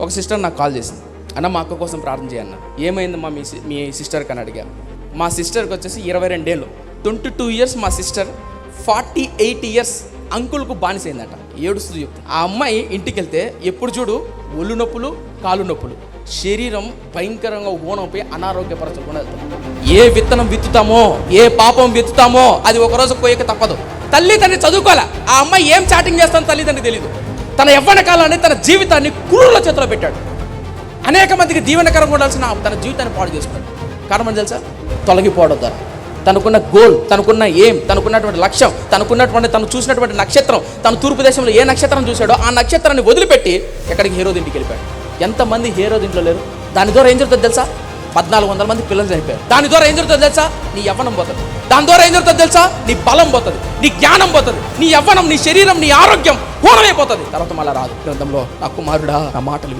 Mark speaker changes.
Speaker 1: ఒక సిస్టర్ నాకు కాల్ చేసింది. అన్న మా అక్క కోసం ప్రార్థన చేయన్న. ఏమైందమ్మా మీ మీ సిస్టర్కి? అని అడిగా మా సిస్టర్కి వచ్చేసి ఇరవై రెండేళ్ళు. ట్వంటీ టూ ఇయర్స్ మా సిస్టర్ ఫార్టీ ఎయిట్ ఇయర్స్ అంకుల్కు బానిసైందట. ఏడుస్తూ చెప్తుంది. ఆ అమ్మాయి ఇంటికి వెళ్తే ఎప్పుడు చూడు ఒళ్ళు నొప్పులు కాలు నొప్పులు. శరీరం భయంకరంగా ఊనంపై అనారోగ్యపరచకుండా వెళ్తుంది. ఏ విత్తనం విత్తుతామో ఏ పాపం విత్తుతామో అది ఒకరోజు పోయక తప్పదు. తల్లి తండ్రి చదువుకోవాలి? ఆ అమ్మాయి ఏం చాటింగ్ చేస్తాను తల్లిదండ్రి తెలియదు తన యవ్వన కాలాన్ని తన జీవితాన్ని క్రూరుల చేతిలో పెట్టాడు. అనేక మందికి దీవెనకరంగా ఉండాల్సిన తన జీవితాన్ని పాడు చేసుకున్నాడు కారణం తెలుసా? తొలగిపోవడం ద్వారా. తనకున్న గోల్ తనకున్న ఏం తనకున్నటువంటి లక్ష్యం తనకున్నటువంటి తను చూసినటువంటి నక్షత్రం తను తూర్పు దేశంలో ఏ నక్షత్రం చూశాడో ఆ నక్షత్రాన్ని వదిలిపెట్టి ఎక్కడికి హీరో ఇంటికి వెళ్ళిపోయాడు. ఎంతమంది హీరో ఇంట్లో లేరు? దాని ద్వారా ఏం జరుగుతుంది తెలుసా? పద్నాలుగు వందల మంది పిల్లలు చనిపోయారు. దాని ద్వారా ఏం జరుగుతుంది తెలుసా? నీ యవ్వనం పోతుంది. దాని ద్వారా ఏం జరుగుతుంది తెలుసా? నీ బలం పోతుంది. నీ జ్ఞానం పోతుంది. నీ యవ్వనం నీ శరీరం నీ ఆరోగ్యం పూర్ణమైపోతుంది తర్వాత మళ్ళీ రాదు. గ్రంథంలో నా కుమారుడా నా మాటలు